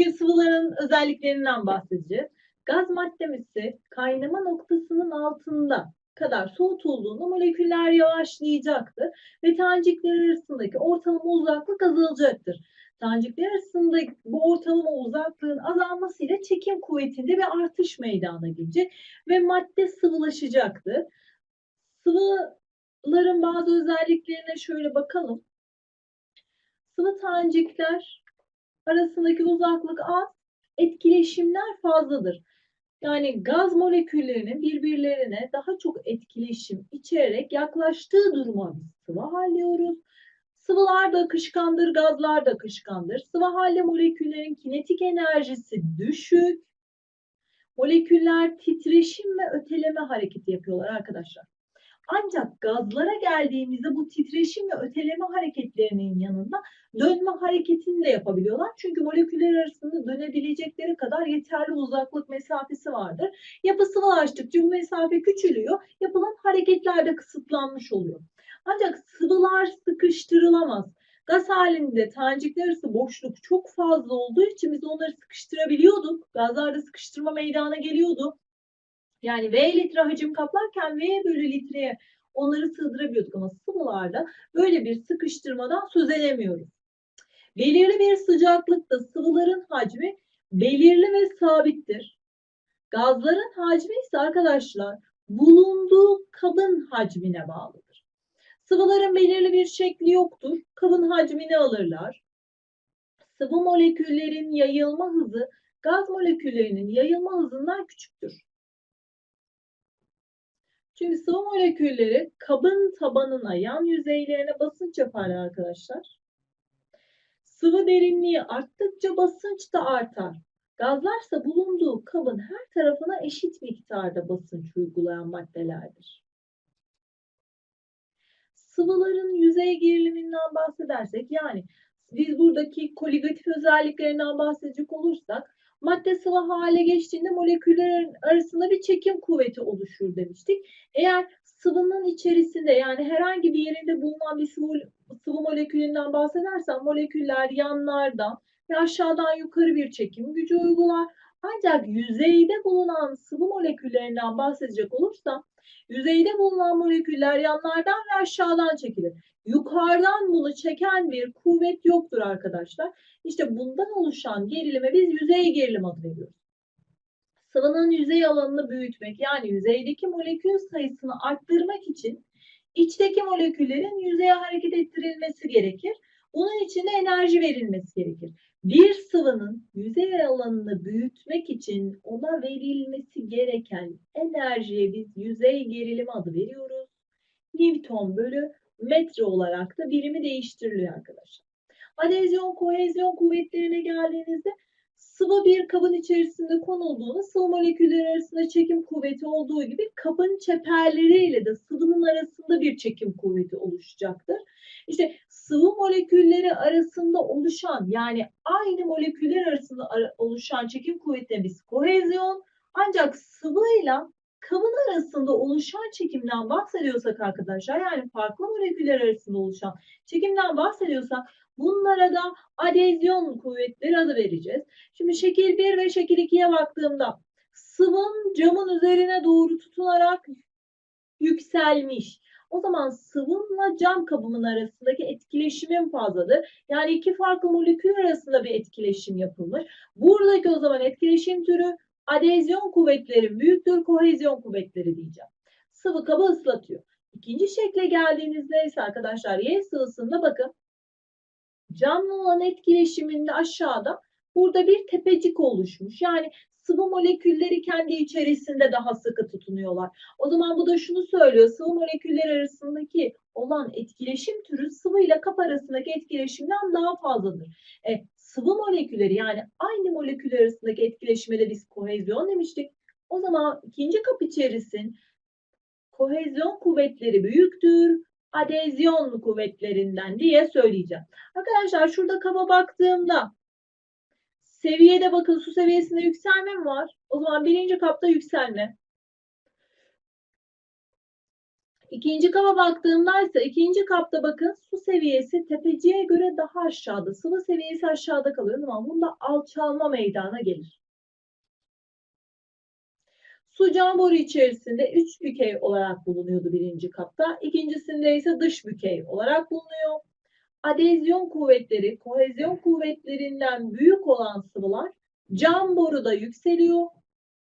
Bugün sıvıların özelliklerinden bahsedeceğiz. Gaz maddesi kaynama noktasının altında kadar soğutulduğunda moleküller yavaşlayacaktır ve tanecikler arasındaki ortalama uzaklık azalacaktır. Tanecikler arasındaki bu ortalama uzaklığın azalmasıyla çekim kuvvetinde bir artış meydana gelecek ve madde sıvılaşacaktır. Sıvıların bazı özelliklerine şöyle bakalım. Sıvı tanecikler arasındaki uzaklık az, etkileşimler fazladır. Yani gaz moleküllerinin birbirlerine daha çok etkileşim içererek yaklaştığı duruma sıvı hal diyoruz. Sıvılar da akışkandır, gazlar da akışkandır. Sıvı halde moleküllerin kinetik enerjisi düşük. Moleküller titreşim ve öteleme hareketi yapıyorlar arkadaşlar. Ancak gazlara geldiğimizde bu titreşim ve öteleme hareketlerinin yanında dönme hareketini de yapabiliyorlar. Çünkü moleküller arasında dönebilecekleri kadar yeterli uzaklık mesafesi vardır. Yapı sıvılaştıkça bu mesafe küçülüyor. Yapılan hareketler de kısıtlanmış oluyor. Ancak sıvılar sıkıştırılamaz. Gaz halinde tanecikler arası boşluk çok fazla olduğu için biz onları sıkıştırabiliyorduk. Gazlarda sıkıştırma meydana geliyordu. Yani V litre hacim kaplarken V bölü litreye onları sığdırabiliyorduk ama sıvılarda böyle bir sıkıştırmadan söz edemiyoruz. Belirli bir sıcaklıkta sıvıların hacmi belirli ve sabittir. Gazların hacmi ise arkadaşlar bulunduğu kabın hacmine bağlıdır. Sıvıların belirli bir şekli yoktur. Kabın hacmini alırlar. Sıvı moleküllerin yayılma hızı gaz moleküllerinin yayılma hızından küçüktür. Çünkü sıvı molekülleri kabın tabanına, yan yüzeylerine basınç yaparlar arkadaşlar. Sıvı derinliği arttıkça basınç da artar. Gazlarsa bulunduğu kabın her tarafına eşit miktarda basınç uygulayan maddelerdir. Sıvıların yüzey geriliminden bahsedersek yani biz buradaki koligatif özelliklerinden bahsedecek olursak madde sıvı hale geçtiğinde moleküllerin arasında bir çekim kuvveti oluşur demiştik. Eğer sıvının içerisinde yani herhangi bir yerinde bulunan bir sıvı, sıvı molekülünden bahsedersem moleküller yanlardan ve aşağıdan yukarı bir çekim gücü uygular. Ancak yüzeyde bulunan sıvı moleküllerinden bahsedecek olursam yüzeyde bulunan moleküller yanlardan ve aşağıdan çekilir. Yukarıdan bunu çeken bir kuvvet yoktur arkadaşlar. İşte bundan oluşan gerilime biz yüzey gerilim adı veriyoruz. Sıvının yüzey alanını büyütmek yani yüzeydeki molekül sayısını arttırmak için içteki moleküllerin yüzeye hareket ettirilmesi gerekir. Bunun için de enerji verilmesi gerekir. Bir sıvının yüzey alanını büyütmek için ona verilmesi gereken enerjiye biz yüzey gerilim adı veriyoruz. Newton bölü metre olarak da birimi değiştiriliyor arkadaşlar. Adezyon, kohezyon kuvvetlerine geldiğinizde sıvı bir kabın içerisinde konulduğunda sıvı moleküller arasında çekim kuvveti olduğu gibi kabın çeperleriyle de sıvının arasında bir çekim kuvveti oluşacaktır. İşte sıvı molekülleri arasında oluşan yani aynı moleküller arasında oluşan çekim kuvvetine biz kohezyon ancak sıvıyla kabın arasında oluşan çekimden bahsediyorsak arkadaşlar yani farklı moleküller arasında oluşan çekimden bahsediyorsak bunlara da adezyon kuvvetleri adı vereceğiz. Şimdi şekil 1 ve şekil 2'ye baktığımda sıvın camın üzerine doğru tutunarak yükselmiş. O zaman sıvımla cam kabımın arasındaki etkileşimin fazladır. Yani iki farklı molekül arasında bir etkileşim yapılmış. Buradaki o zaman etkileşim türü adezyon kuvvetleri büyüktür, kohezyon kuvvetleri diyeceğim. Sıvı kabı ıslatıyor. İkinci şekle geldiğinizde ise arkadaşlar Y sıvısında bakın camla olan etkileşiminde aşağıda burada bir tepecik oluşmuş. Yani sıvı molekülleri kendi içerisinde daha sıkı tutunuyorlar. O zaman bu da şunu söylüyor. Sıvı moleküller arasındaki olan etkileşim türü sıvı ile kap arasındaki etkileşimden daha fazladır. E, sıvı molekülleri yani aynı moleküller arasındaki etkileşime de biz kohezyon demiştik. O zaman ikinci kap içerisin kohezyon kuvvetleri büyüktür adezyon kuvvetlerinden diye söyleyeceğim. Arkadaşlar şurada kaba baktığımda seviyede bakın su seviyesinde yükselme mi var? O zaman birinci kapta yükselme. İkinci kaba baktığımda ise ikinci kapta bakın su seviyesi tepeciye göre daha aşağıda. Sıvı seviyesi aşağıda kalıyor ama bunda alçalma meydana gelir. Su cam boru içerisinde üç bükey olarak bulunuyordu birinci kapta. İkincisinde ise dış bükey olarak bulunuyor. Adezyon kuvvetleri, kohezyon kuvvetlerinden büyük olan sıvılar cam boruda yükseliyor.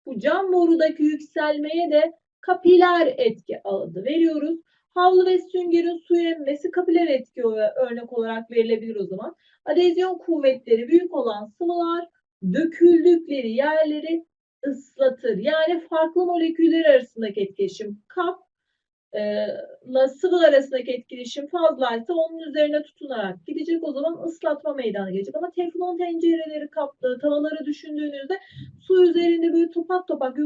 Bu cam borudaki yükselmeye de kapiler etki adı veriyoruz. Havlu ve süngerin suya emmesi kapiler etki örnek olarak verilebilir o zaman. Adezyon kuvvetleri büyük olan sıvılar döküldükleri yerleri ıslatır. Yani farklı moleküller arasındaki etkileşim kap ile sıvı arasındaki etkileşim fazlaysa onun üzerine tutunarak gidecek o zaman ıslatma meydana gelecek. Ama teflon tencereleri kaplı tavaları düşündüğünüzde su üzerinde böyle topak topak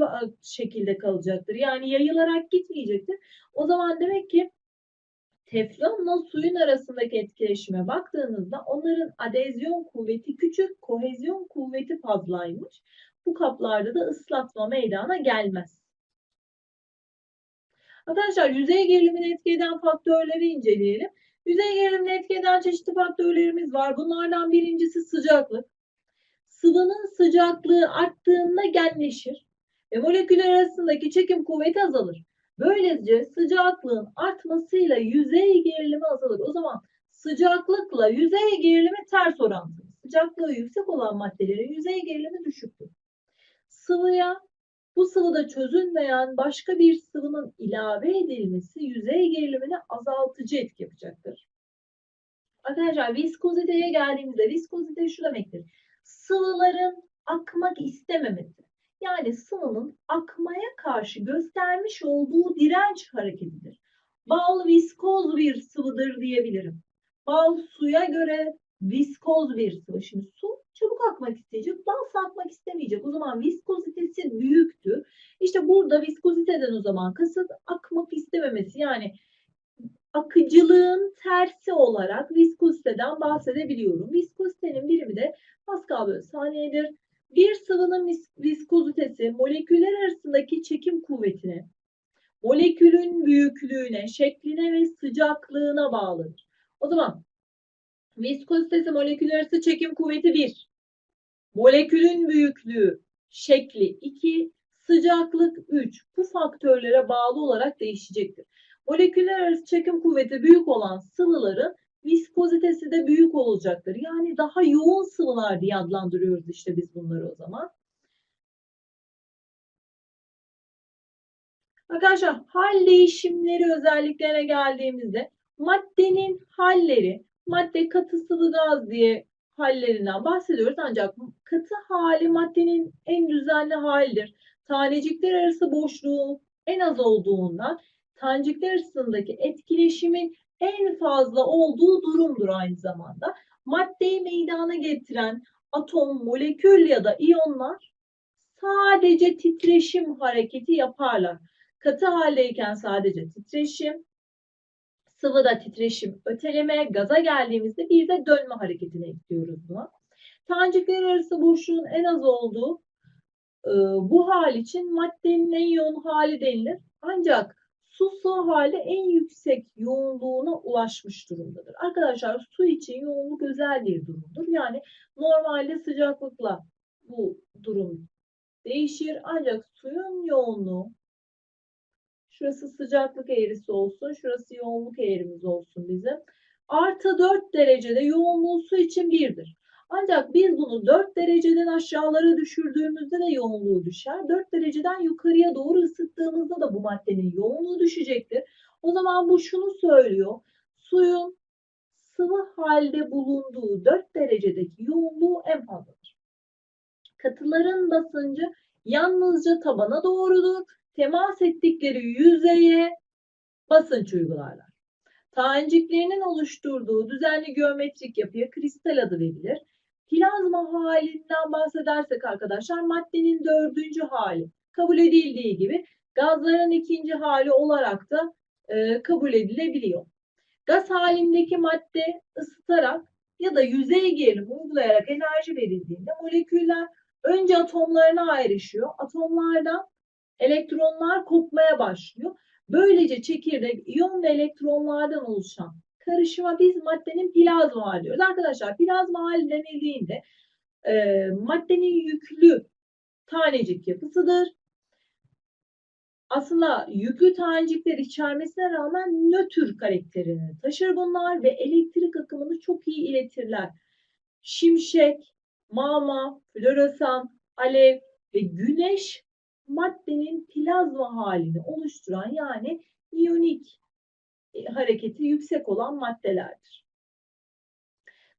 şekilde kalacaktır. Yani yayılarak gitmeyecektir. O zaman demek ki teflonla suyun arasındaki etkileşime baktığınızda onların adezyon kuvveti küçük, kohezyon kuvveti fazlaymış. Bu kaplarda da ıslatma meydana gelmez. Arkadaşlar yüzey gerilimini etki eden faktörleri inceleyelim. Yüzey gerilimini etki eden çeşitli faktörlerimiz var. Bunlardan birincisi sıcaklık. Sıvının sıcaklığı arttığında genleşir ve moleküller arasındaki çekim kuvveti azalır. Böylece sıcaklığın artmasıyla yüzey gerilimi azalır. O zaman sıcaklıkla yüzey gerilimi ters orantılı. Sıcaklığı yüksek olan maddelerin yüzey gerilimi düşüktür. Sıvıya bu sıvıda çözülmeyen başka bir sıvının ilave edilmesi yüzey gerilimini azaltıcı etki yapacaktır. Arkadaşlar viskoziteye geldiğimizde viskozite şu demektir. Sıvıların akmak istememesi. Yani sıvının akmaya karşı göstermiş olduğu direnç hareketidir. Bal viskoz bir sıvıdır diyebilirim. Bal suya göre viskoz bir sıvı. Şimdi su çabuk akmak isteyecek, bal akmak istemeyecek. O zaman viskozitesi büyüktür. İşte burada viskoziteden o zaman kasıt akmak istememesi. Yani akıcılığın tersi olarak viskoziteden bahsedebiliyorum. Viskozitenin birimi de Pascal bölü saniyedir. Bir sıvının vis viskozitesi moleküller arasındaki çekim kuvvetine, molekülün büyüklüğüne, şekline ve sıcaklığına bağlıdır. O zaman viskozitesi moleküller arası çekim kuvveti 1. Molekülün büyüklüğü, şekli 2. Sıcaklık 3. Bu faktörlere bağlı olarak değişecektir. Moleküller arası çekim kuvveti büyük olan sıvıların viskozitesi de büyük olacaktır. Yani daha yoğun sıvılar diye adlandırıyoruz işte biz bunları o zaman. Arkadaşlar hal değişimleri özelliklerine geldiğimizde maddenin halleri, madde katı sıvı gaz diye hallerinden bahsediyoruz. Ancak katı hali maddenin en düzenli halidir. Tanecikler arası boşluğu en az olduğundan tanecikler arasındaki etkileşimin en fazla olduğu durumdur aynı zamanda. Maddeyi meydana getiren atom, molekül ya da iyonlar sadece titreşim hareketi yaparlar. Katı haldeyken sadece titreşim, sıvıda titreşim, öteleme, gaza geldiğimizde bir de dönme hareketine ekliyoruz buna. Tanecikler arası boşluğun en az olduğu e, bu hal için maddenin en yoğun hali denilir. Ancak su sıvı hali en yüksek yoğunluğuna ulaşmış durumdadır. Arkadaşlar su için yoğunluk özel bir durumdur. Yani normalde sıcaklıkla bu durum değişir. Ancak suyun yoğunluğu şurası sıcaklık eğrisi olsun, şurası yoğunluk eğrimiz olsun bizim. Artı 4 derecede yoğunluğu su için 1'dir. Ancak biz bunu 4 dereceden aşağılara düşürdüğümüzde de yoğunluğu düşer. 4 dereceden yukarıya doğru ısıttığımızda da bu maddenin yoğunluğu düşecektir. O zaman bu şunu söylüyor. Suyun sıvı halde bulunduğu 4 derecedeki yoğunluğu en fazladır. Katıların basıncı yalnızca tabana doğrudur. Temas ettikleri yüzeye basınç uygularlar. Taneciklerinin oluşturduğu düzenli geometrik yapıya kristal adı verilir. Plazma halinden bahsedersek arkadaşlar maddenin dördüncü hali kabul edildiği gibi gazların ikinci hali olarak da e, kabul edilebiliyor. Gaz halindeki madde ısıtarak ya da yüzey gerilim uygulayarak enerji verildiğinde moleküller önce atomlarına ayrışıyor. Atomlardan elektronlar kopmaya başlıyor. Böylece çekirdek iyon ve elektronlardan oluşan karışıma biz maddenin plazma hali diyoruz. Arkadaşlar plazma hali denildiğinde e, maddenin yüklü tanecik yapısıdır. Aslında yüklü tanecikler içermesine rağmen nötr karakterini taşır bunlar ve elektrik akımını çok iyi iletirler. Şimşek, mama, floresan, alev ve güneş maddenin plazma halini oluşturan yani iyonik e, hareketi yüksek olan maddelerdir.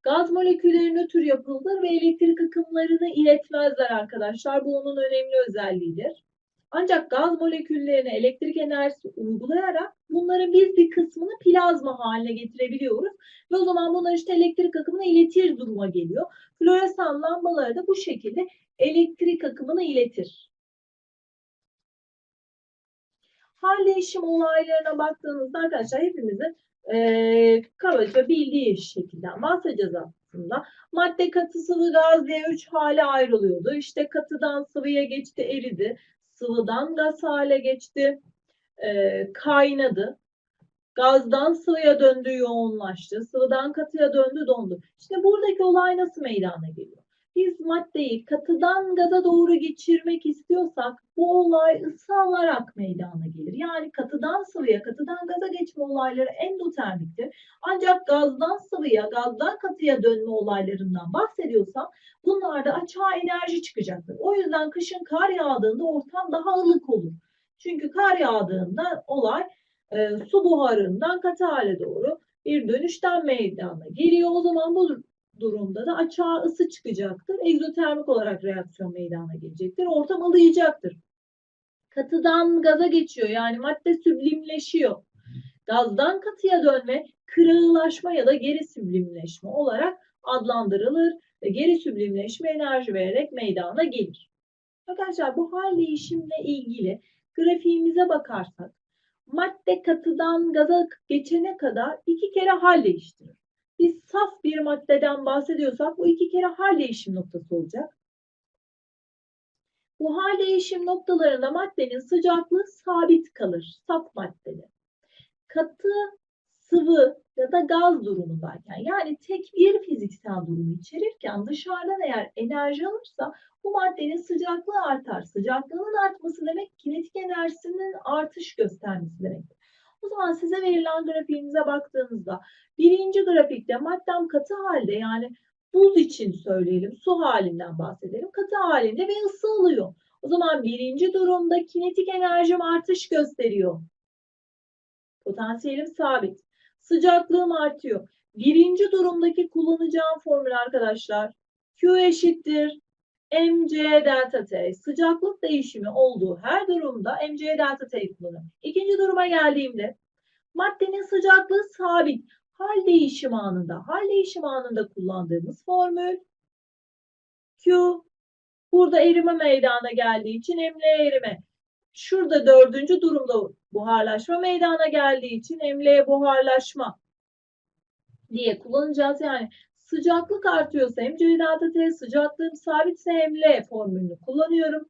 Gaz molekülleri nötr yapılıdır ve elektrik akımlarını iletmezler arkadaşlar. Bu onun önemli özelliğidir. Ancak gaz moleküllerine elektrik enerjisi uygulayarak bunların biz bir kısmını plazma haline getirebiliyoruz. Ve o zaman bunlar işte elektrik akımını iletir duruma geliyor. Floresan lambaları da bu şekilde elektrik akımını iletir. Hal değişim olaylarına baktığınızda arkadaşlar hepimizin e, kabaca bildiği şekilde bahsedeceğiz aslında. Madde katı sıvı gaz diye üç hale ayrılıyordu. İşte katıdan sıvıya geçti eridi. Sıvıdan gaz hale geçti. E, kaynadı. Gazdan sıvıya döndü yoğunlaştı. Sıvıdan katıya döndü dondu. İşte buradaki olay nasıl meydana geliyor? Biz maddeyi katıdan gaza doğru geçirmek istiyorsak bu olay ısı alarak meydana gelir. Yani katıdan sıvıya, katıdan gaza geçme olayları endotermiktir. Ancak gazdan sıvıya, gazdan katıya dönme olaylarından bahsediyorsam bunlarda açığa enerji çıkacaktır. O yüzden kışın kar yağdığında ortam daha ılık olur. Çünkü kar yağdığında olay e, su buharından katı hale doğru bir dönüşten meydana geliyor. O zaman bu durumda da açığa ısı çıkacaktır. Egzotermik olarak reaksiyon meydana gelecektir. Ortam ılıyacaktır. Katıdan gaza geçiyor. Yani madde süblimleşiyor. Gazdan katıya dönme kırığılaşma ya da geri süblimleşme olarak adlandırılır ve geri süblimleşme enerji vererek meydana gelir. Arkadaşlar bu hal değişimle ilgili grafiğimize bakarsak madde katıdan gaza geçene kadar iki kere hal değiştirir biz saf bir maddeden bahsediyorsak bu iki kere hal değişim noktası olacak. Bu hal değişim noktalarında maddenin sıcaklığı sabit kalır. Saf maddede. Katı, sıvı ya da gaz durumundayken yani tek bir fiziksel durumu içerirken dışarıdan eğer enerji alırsa bu maddenin sıcaklığı artar. Sıcaklığının artması demek kinetik enerjisinin artış göstermesi demektir. O zaman size verilen grafiğimize baktığınızda birinci grafikte maddem katı halde yani buz için söyleyelim su halinden bahsedelim katı halinde ve ısı alıyor. O zaman birinci durumda kinetik enerjim artış gösteriyor. Potansiyelim sabit. Sıcaklığım artıyor. Birinci durumdaki kullanacağım formül arkadaşlar Q eşittir mc delta t sıcaklık değişimi olduğu her durumda mc delta t kullanırım. İkinci duruma geldiğimde maddenin sıcaklığı sabit. Hal değişim anında, hal değişim anında kullandığımız formül Q burada erime meydana geldiği için emle erime. Şurada dördüncü durumda buharlaşma meydana geldiği için emleye buharlaşma diye kullanacağız. Yani Sıcaklık artıyorsa hem C delta T sıcaklığım sabitse hem L formülünü kullanıyorum.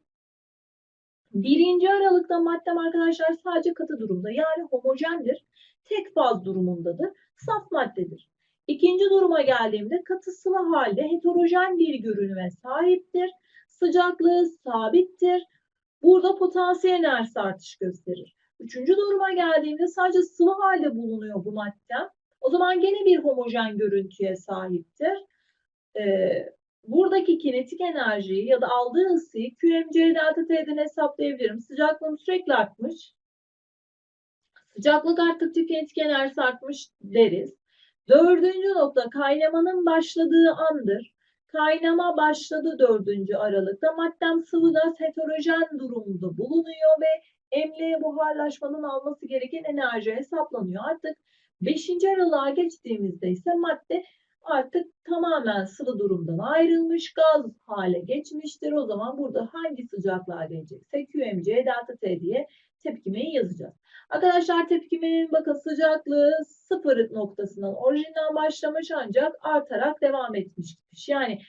Birinci aralıkta maddem arkadaşlar sadece katı durumda yani homojendir. Tek faz durumundadır. Saf maddedir. İkinci duruma geldiğimde katı sıvı halde heterojen bir görünüme sahiptir. Sıcaklığı sabittir. Burada potansiyel enerjisi artış gösterir. Üçüncü duruma geldiğimde sadece sıvı halde bulunuyor bu maddem. O zaman gene bir homojen görüntüye sahiptir. Ee, buradaki kinetik enerjiyi ya da aldığı ısıyı QMC delta T'den hesaplayabilirim. Sıcaklığım sürekli artmış. Sıcaklık arttıkça kinetik enerjisi artmış deriz. Dördüncü nokta kaynamanın başladığı andır. Kaynama başladı dördüncü Aralık'ta. Maddem sıvı gaz heterojen durumda bulunuyor ve emliğe buharlaşmanın alması gereken enerji hesaplanıyor. Artık Beşinci aralığa geçtiğimizde ise madde artık tamamen sıvı durumdan ayrılmış, gaz hale geçmiştir. O zaman burada hangi sıcaklığa gelecekse QMC delta T diye tepkimeyi yazacağız. Arkadaşlar tepkimenin bakın sıcaklığı sıfır noktasından orijinden başlamış ancak artarak devam etmiş. Yani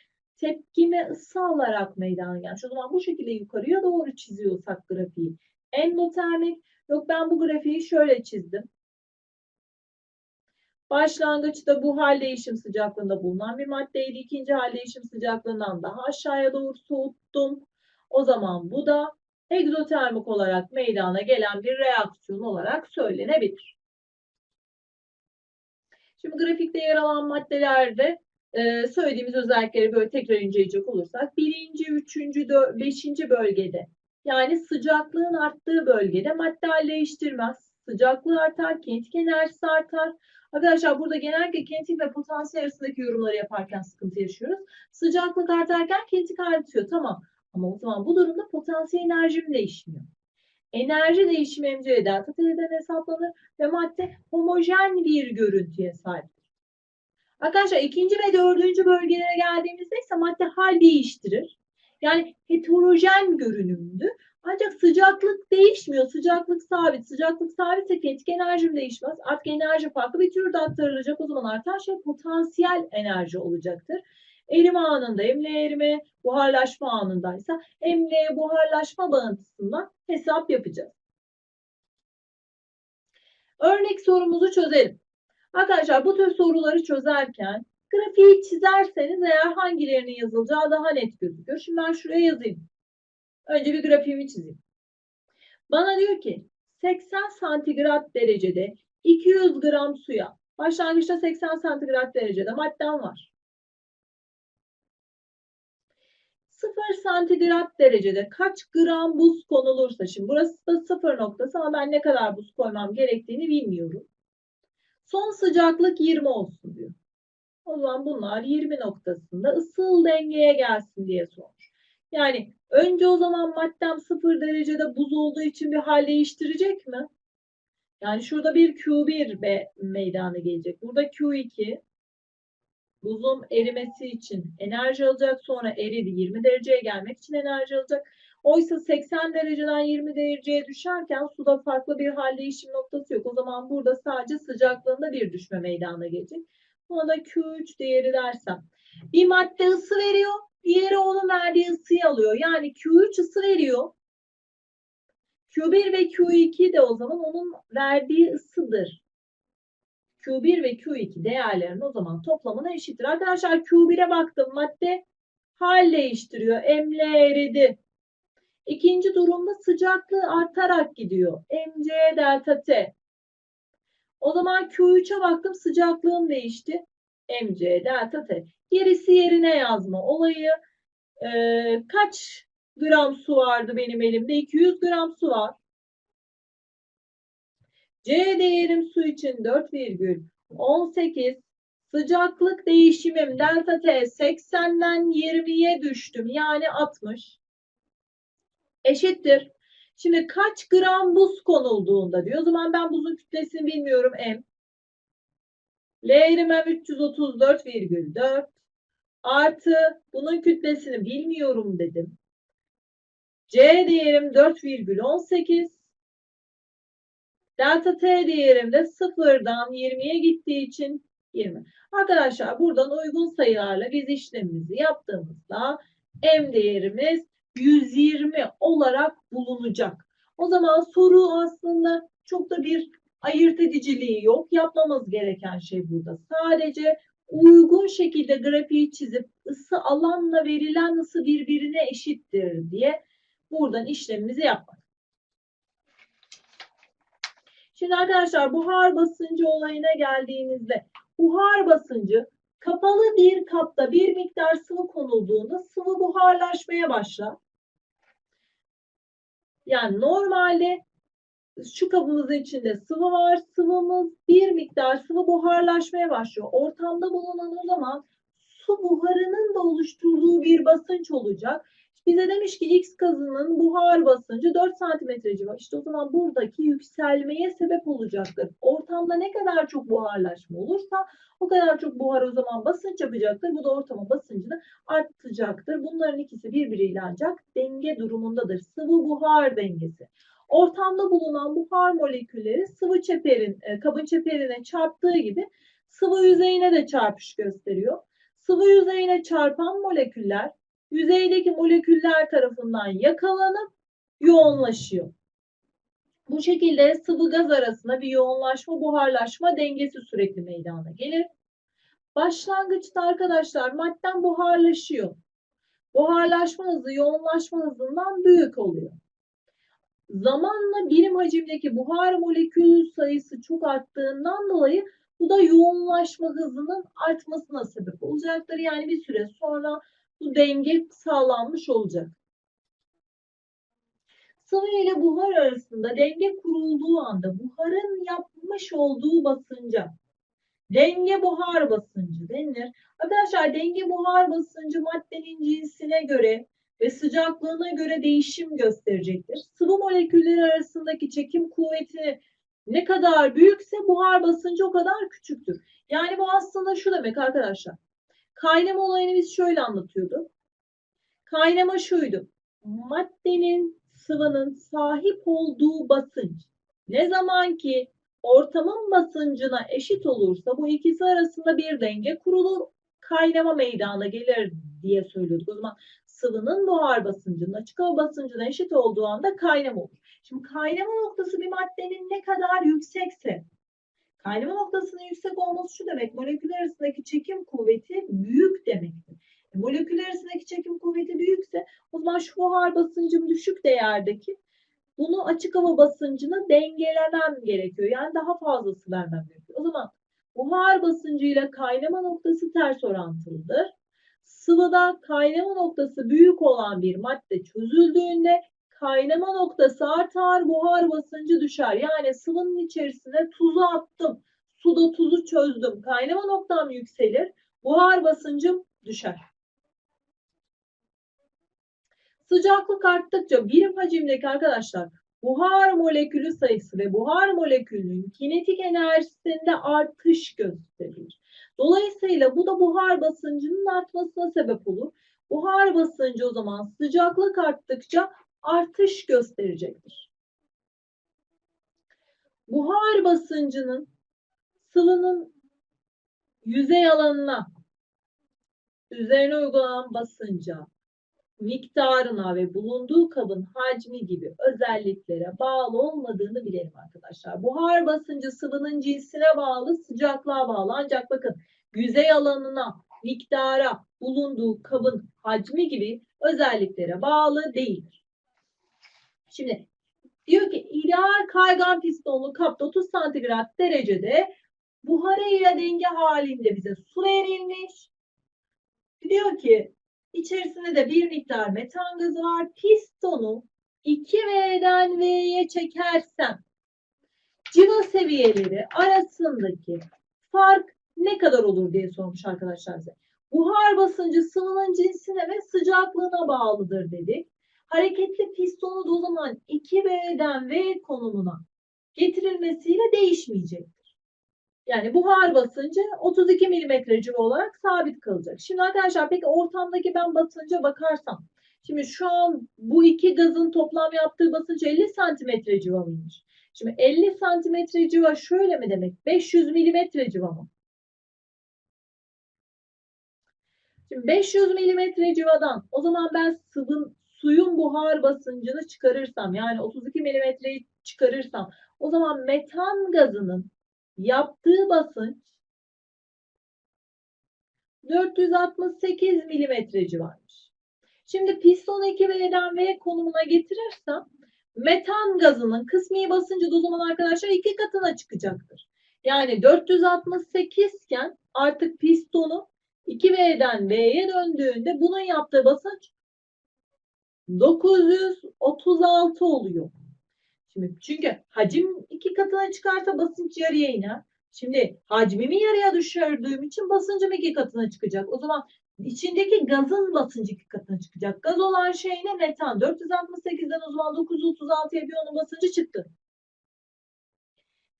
tepkime ısı alarak meydana gelmiş. O zaman bu şekilde yukarıya doğru çiziyorsak grafiği Endotermik. Yok ben bu grafiği şöyle çizdim. Başlangıçta bu hal değişim sıcaklığında bulunan bir maddeydi. İkinci hal değişim sıcaklığından daha aşağıya doğru soğuttum. O zaman bu da egzotermik olarak meydana gelen bir reaksiyon olarak söylenebilir. Şimdi grafikte yer alan maddelerde e, söylediğimiz özellikleri böyle tekrar inceleyecek olursak birinci, üçüncü, dö- beşinci bölgede yani sıcaklığın arttığı bölgede madde değiştirmez. Sıcaklığı artar, kinetik enerjisi artar. Arkadaşlar burada genellikle kinetik ve potansiyel arasındaki yorumları yaparken sıkıntı yaşıyoruz. Sıcaklık artarken kinetik artıyor. Tamam. Ama o zaman bu durumda potansiyel enerjim değişmiyor. Enerji değişimi mc delta t'den hesaplanır ve madde homojen bir görüntüye sahip. Arkadaşlar ikinci ve dördüncü bölgelere geldiğimizde ise madde hal değiştirir. Yani heterojen görünümlü. Ancak sıcaklık değişmiyor. Sıcaklık sabit. Sıcaklık sabitse kinetik enerjim değişmez. Artık enerji farklı bir türde aktarılacak. O zaman artan şey potansiyel enerji olacaktır. Erime anında emle erime, buharlaşma anındaysa emle buharlaşma bağıntısından hesap yapacağız. Örnek sorumuzu çözelim. Arkadaşlar bu tür soruları çözerken grafiği çizerseniz eğer hangilerinin yazılacağı daha net gözüküyor. Şimdi ben şuraya yazayım. Önce bir grafiğimi çizeyim. Bana diyor ki 80 santigrat derecede 200 gram suya başlangıçta 80 santigrat derecede maddem var. 0 santigrat derecede kaç gram buz konulursa şimdi burası da 0 noktası ama ben ne kadar buz koymam gerektiğini bilmiyorum. Son sıcaklık 20 olsun diyor. O zaman bunlar 20 noktasında ısıl dengeye gelsin diye sormuş. Yani önce o zaman maddem 0 derecede buz olduğu için bir hal değiştirecek mi? Yani şurada bir Q1 be meydana gelecek. Burada Q2 buzun erimesi için enerji alacak. Sonra eridi 20 dereceye gelmek için enerji alacak. Oysa 80 dereceden 20 dereceye düşerken suda farklı bir hal değişim noktası yok. O zaman burada sadece sıcaklığında bir düşme meydana gelecek. Buna da Q3 değeri dersem. Bir madde ısı veriyor. Diğeri onun verdiği ısıyı alıyor. Yani Q3 ısı veriyor. Q1 ve Q2 de o zaman onun verdiği ısıdır. Q1 ve Q2 değerlerinin o zaman toplamına eşittir. Arkadaşlar Q1'e baktım madde hal değiştiriyor. Emle eridi. İkinci durumda sıcaklığı artarak gidiyor. MC delta T. O zaman Q3'e baktım sıcaklığım değişti. MC delta T. Gerisi yerine yazma olayı. Ee, kaç gram su vardı benim elimde? 200 gram su var. C değerim su için 4,18. Sıcaklık değişimim delta T 80'den 20'ye düştüm. Yani 60. Eşittir. Şimdi kaç gram buz konulduğunda diyor. O zaman ben buzun kütlesini bilmiyorum M. L erimem 334,4 artı bunun kütlesini bilmiyorum dedim. C değerim 4,18 Delta T değerim de 0'dan 20'ye gittiği için 20. Arkadaşlar buradan uygun sayılarla biz işlemimizi yaptığımızda M değerimiz 120 olarak bulunacak. O zaman soru aslında çok da bir ayırt ediciliği yok. Yapmamız gereken şey burada. Sadece uygun şekilde grafiği çizip ısı alanla verilen ısı birbirine eşittir diye buradan işlemimizi yapmak. Şimdi arkadaşlar buhar basıncı olayına geldiğimizde buhar basıncı kapalı bir kapta bir miktar sıvı konulduğunda sıvı buharlaşmaya başlar. Yani normalde şu kabımızın içinde sıvı var. Sıvımız bir miktar sıvı buharlaşmaya başlıyor. Ortamda bulunan o zaman su buharının da oluşturduğu bir basınç olacak. Bize demiş ki X gazının buhar basıncı 4 santimetre civarı. İşte o zaman buradaki yükselmeye sebep olacaktır. Ortamda ne kadar çok buharlaşma olursa o kadar çok buhar o zaman basınç yapacaktır. Bu da ortamın basıncını artacaktır. Bunların ikisi birbiriyle ancak denge durumundadır. Sıvı buhar dengesi. Ortamda bulunan buhar molekülleri sıvı çeperin, e, kabın çeperine çarptığı gibi sıvı yüzeyine de çarpış gösteriyor. Sıvı yüzeyine çarpan moleküller yüzeydeki moleküller tarafından yakalanıp yoğunlaşıyor. Bu şekilde sıvı gaz arasında bir yoğunlaşma, buharlaşma dengesi sürekli meydana gelir. Başlangıçta arkadaşlar madden buharlaşıyor. Buharlaşma hızı yoğunlaşma hızından büyük oluyor. Zamanla birim hacimdeki buhar molekül sayısı çok arttığından dolayı bu da yoğunlaşma hızının artmasına sebep olacaktır. Yani bir süre sonra bu denge sağlanmış olacak. Sıvı ile buhar arasında denge kurulduğu anda buharın yapmış olduğu basınca denge buhar basıncı denilir. Arkadaşlar denge buhar basıncı maddenin cinsine göre ve sıcaklığına göre değişim gösterecektir. Sıvı moleküller arasındaki çekim kuvveti ne kadar büyükse buhar basıncı o kadar küçüktür. Yani bu aslında şu demek arkadaşlar. Kaynama olayını biz şöyle anlatıyorduk. Kaynama şuydu. Maddenin, sıvının sahip olduğu basınç ne zaman ki ortamın basıncına eşit olursa bu ikisi arasında bir denge kurulur. Kaynama meydana gelir diye söylüyorduk. O zaman sıvının buhar basıncının açık hava basıncına eşit olduğu anda kaynama olur. Şimdi kaynama noktası bir maddenin ne kadar yüksekse kaynama noktasının yüksek olması şu demek moleküller arasındaki çekim kuvveti büyük demektir. E, moleküller arasındaki çekim kuvveti büyükse o zaman şu buhar basıncım düşük değerdeki bunu açık hava basıncına dengelemem gerekiyor. Yani daha fazlası vermem gerekiyor. O zaman buhar basıncıyla kaynama noktası ters orantılıdır. Sıvıda kaynama noktası büyük olan bir madde çözüldüğünde kaynama noktası artar, buhar basıncı düşer. Yani sıvının içerisine tuzu attım. Suda tuzu çözdüm. Kaynama noktam yükselir. Buhar basıncım düşer. Sıcaklık arttıkça birim hacimdeki arkadaşlar buhar molekülü sayısı ve buhar molekülünün kinetik enerjisinde artış gösterir. Dolayısıyla bu da buhar basıncının artmasına sebep olur. Buhar basıncı o zaman sıcaklık arttıkça artış gösterecektir. Buhar basıncının sıvının yüzey alanına üzerine uygulanan basınca, miktarına ve bulunduğu kabın hacmi gibi özelliklere bağlı olmadığını bilelim arkadaşlar. Buhar basıncı sıvının cinsine bağlı, sıcaklığa bağlı. Ancak bakın yüzey alanına, miktara, bulunduğu kabın hacmi gibi özelliklere bağlı değildir. Şimdi diyor ki ideal kaygan pistonlu kapta 30 santigrat derecede buharıyla denge halinde bize su verilmiş. Diyor ki içerisinde de bir miktar metan gazı var. Pistonu 2V'den V'ye çekersem civa seviyeleri arasındaki fark ne kadar olur diye sormuş arkadaşlar size. Buhar basıncı sıvının cinsine ve sıcaklığına bağlıdır dedik. Hareketli pistonu zaman 2V'den V konumuna getirilmesiyle değişmeyecektir. Yani buhar basıncı 32 milimetre civa olarak sabit kalacak. Şimdi arkadaşlar peki ortamdaki ben basınca bakarsam. Şimdi şu an bu iki gazın toplam yaptığı basınç 50 santimetre civa mıymış? Şimdi 50 santimetre civa şöyle mi demek? 500 milimetre civa mı? Şimdi 500 milimetre civadan o zaman ben sıvın suyun buhar basıncını çıkarırsam yani 32 milimetreyi çıkarırsam o zaman metan gazının yaptığı basınç 468 milimetre civarmış. Şimdi piston 2V'den V konumuna getirirsem metan gazının kısmi basıncı da o zaman arkadaşlar iki katına çıkacaktır. Yani 468 iken artık pistonu 2V'den V'ye döndüğünde bunun yaptığı basınç 936 oluyor. Şimdi çünkü hacim iki katına çıkarsa basınç yarıya iner. Şimdi hacmimi yarıya düşürdüğüm için basıncım iki katına çıkacak. O zaman içindeki gazın basıncı iki katına çıkacak. Gaz olan şey ne? Metan. 468'den o zaman 936'ya bir onun basıncı çıktı.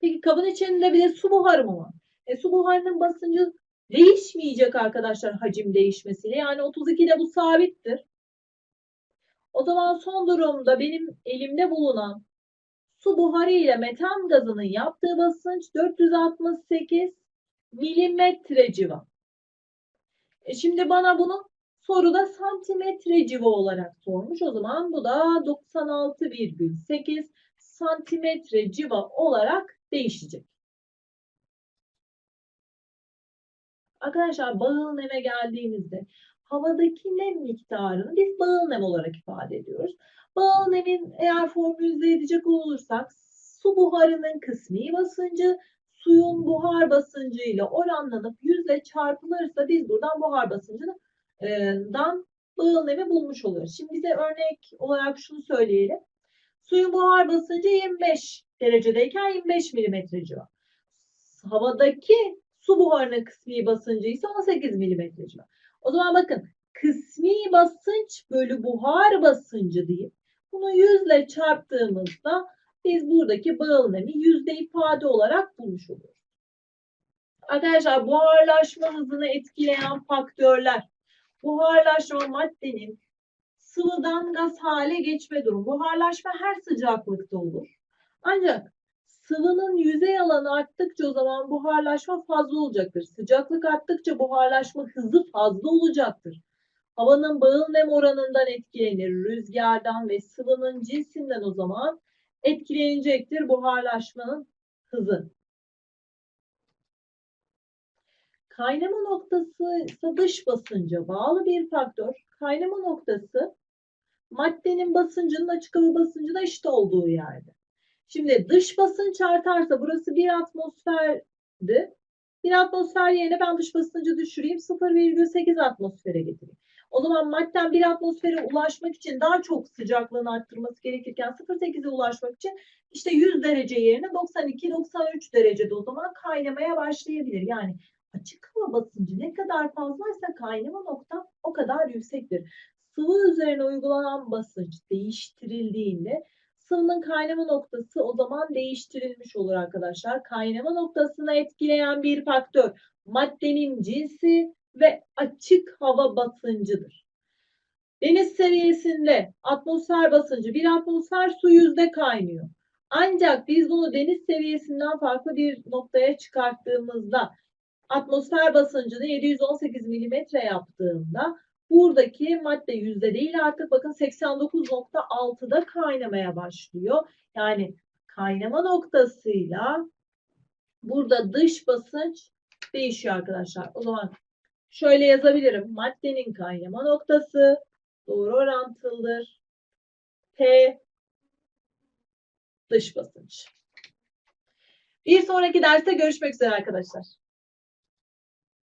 Peki kabın içinde bir de su buharı mı var? E, su buharının basıncı değişmeyecek arkadaşlar hacim değişmesiyle. Yani 32'de bu sabittir. O zaman son durumda benim elimde bulunan su buharı ile metan gazının yaptığı basınç 468 milimetre civa. E şimdi bana bunu soruda santimetre civa olarak sormuş. O zaman bu da 96,8 santimetre civa olarak değişecek. Arkadaşlar bağıl neme geldiğimizde havadaki nem miktarını biz bağıl nem olarak ifade ediyoruz. Bağıl nemin eğer formülize edecek olursak su buharının kısmi basıncı suyun buhar basıncı ile oranlanıp yüzle çarpılırsa biz buradan buhar basıncından bağıl nemi bulmuş oluyoruz. Şimdi bize örnek olarak şunu söyleyelim. Suyun buhar basıncı 25 derecedeyken 25 milimetre civa. Havadaki su buharının kısmi basıncı ise 18 milimetre civa. O zaman bakın kısmi basınç bölü buhar basıncı diyeyim. Bunu yüzle çarptığımızda biz buradaki bağıl yüzde ifade olarak bulmuş oluyoruz. Arkadaşlar buharlaşma hızını etkileyen faktörler. Buharlaşma maddenin sıvıdan gaz hale geçme durumu. Buharlaşma her sıcaklıkta olur. Ancak sıvının yüzey alanı arttıkça o zaman buharlaşma fazla olacaktır. Sıcaklık arttıkça buharlaşma hızı fazla olacaktır. Havanın bağıl nem oranından etkilenir, rüzgardan ve sıvının cinsinden o zaman etkilenecektir buharlaşmanın hızı. Kaynama noktası ise dış basınca bağlı bir faktör. Kaynama noktası maddenin basıncının açık hava basıncına eşit olduğu yerde. Şimdi dış basınç artarsa burası bir atmosferdi. Bir atmosfer yerine ben dış basıncı düşüreyim 0,8 atmosfere getireyim. O zaman madden bir atmosfere ulaşmak için daha çok sıcaklığını arttırması gerekirken 0,8'e ulaşmak için işte 100 derece yerine 92-93 derecede o zaman kaynamaya başlayabilir. Yani açık hava basıncı ne kadar fazlaysa kaynama nokta o kadar yüksektir. Sıvı üzerine uygulanan basınç değiştirildiğinde sıvının kaynama noktası o zaman değiştirilmiş olur arkadaşlar. Kaynama noktasını etkileyen bir faktör maddenin cinsi ve açık hava basıncıdır. Deniz seviyesinde atmosfer basıncı bir atmosfer su yüzde kaynıyor. Ancak biz bunu deniz seviyesinden farklı bir noktaya çıkarttığımızda atmosfer basıncını 718 milimetre yaptığımda buradaki madde yüzde değil artık bakın 89.6'da kaynamaya başlıyor. Yani kaynama noktasıyla burada dış basınç değişiyor arkadaşlar. O zaman şöyle yazabilirim. Maddenin kaynama noktası doğru orantılıdır. P dış basınç. Bir sonraki derste görüşmek üzere arkadaşlar.